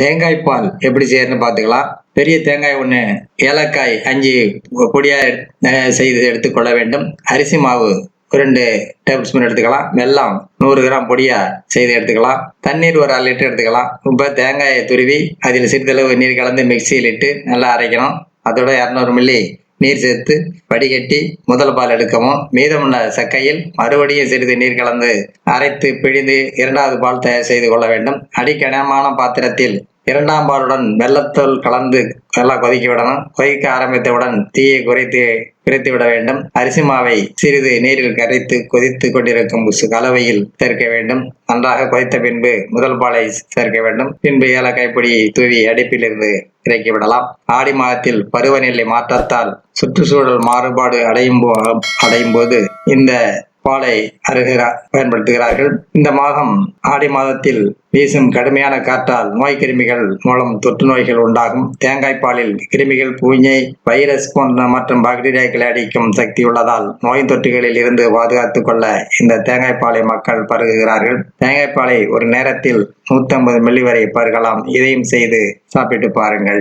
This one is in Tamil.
தேங்காய் பால் எப்படி செய்யறதுன்னு பார்த்துக்கலாம். பெரிய தேங்காய் ஒன்று ஏலக்காய் அஞ்சு பொடியாக செய்து எடுத்துக்கொள்ள வேண்டும். அரிசி மாவு ரெண்டு டேபிள் ஸ்பூன் எடுத்துக்கலாம். வெல்லம் நூறு கிராம் பொடியாக செய்து எடுத்துக்கலாம். தண்ணீர் ஒரு அரை லிட்டர் எடுத்துக்கலாம். இப்போ தேங்காயை துருவி அதில் சிறிதளவு நீர் கலந்து மிக்சியில் இட்டு நல்லா அரைக்கணும். அதோட இரநூறு மில்லி நீர் சேர்த்து வடிகட்டி முதல் பால் எடுக்கவும். மீதமுள்ள சக்கையில் மறுபடியும் சிறிது நீர் கலந்து அரைத்து பிழிந்து இரண்டாவது பால் தயார் செய்து கொள்ள வேண்டும். அடிக்கனமான பாத்திரத்தில் இரண்டாம் பாலுடன் வெள்ளத்தூள் கலந்து நல்லா கொதிக்க விடணும். கொதிக்க ஆரம்பித்தவுடன் தீயை குறைத்து குறைத்து விட வேண்டும். அரிசி மாவை சிறிது நீரில் கரைத்து கொதித்து கொண்டிருக்கும் கலவையில் சேர்க்க வேண்டும். நன்றாக கொதித்த பின்பு முதல் பாலை சேர்க்க வேண்டும். பின்பு ஏலக்காய் பொடியை தூவி அடுப்பிலிருந்து இறக்கி விடலாம். ஆடி மாதத்தில் பருவநிலை மாற்றத்தால் சுற்றுச்சூழல் மாறுபாடு அடையும் அடையும் போது இந்த பாலை அருகிறார் பயன்படுத்துகிறார்கள். இந்த மாதம் ஆடி மாதத்தில் வீசும் கடுமையான காற்றால் நோய் கிருமிகள் மூலம் தொற்று நோய்கள் உண்டாகும். தேங்காய் பாலில் கிருமிகள் பூஞ்சை வைரஸ் போன்ற மற்றும் பாக்டீரியாக்களை அடிக்கும் சக்தி உள்ளதால் நோய் தொற்றுகளில் இருந்து பாதுகாத்துக் கொள்ள இந்த தேங்காய் பாலை மக்கள் பருகுகிறார்கள். தேங்காய் பாலை ஒரு நேரத்தில் 150 மில்லி வரை பருகலாம். இதையும் செய்து சாப்பிட்டு பாருங்கள்.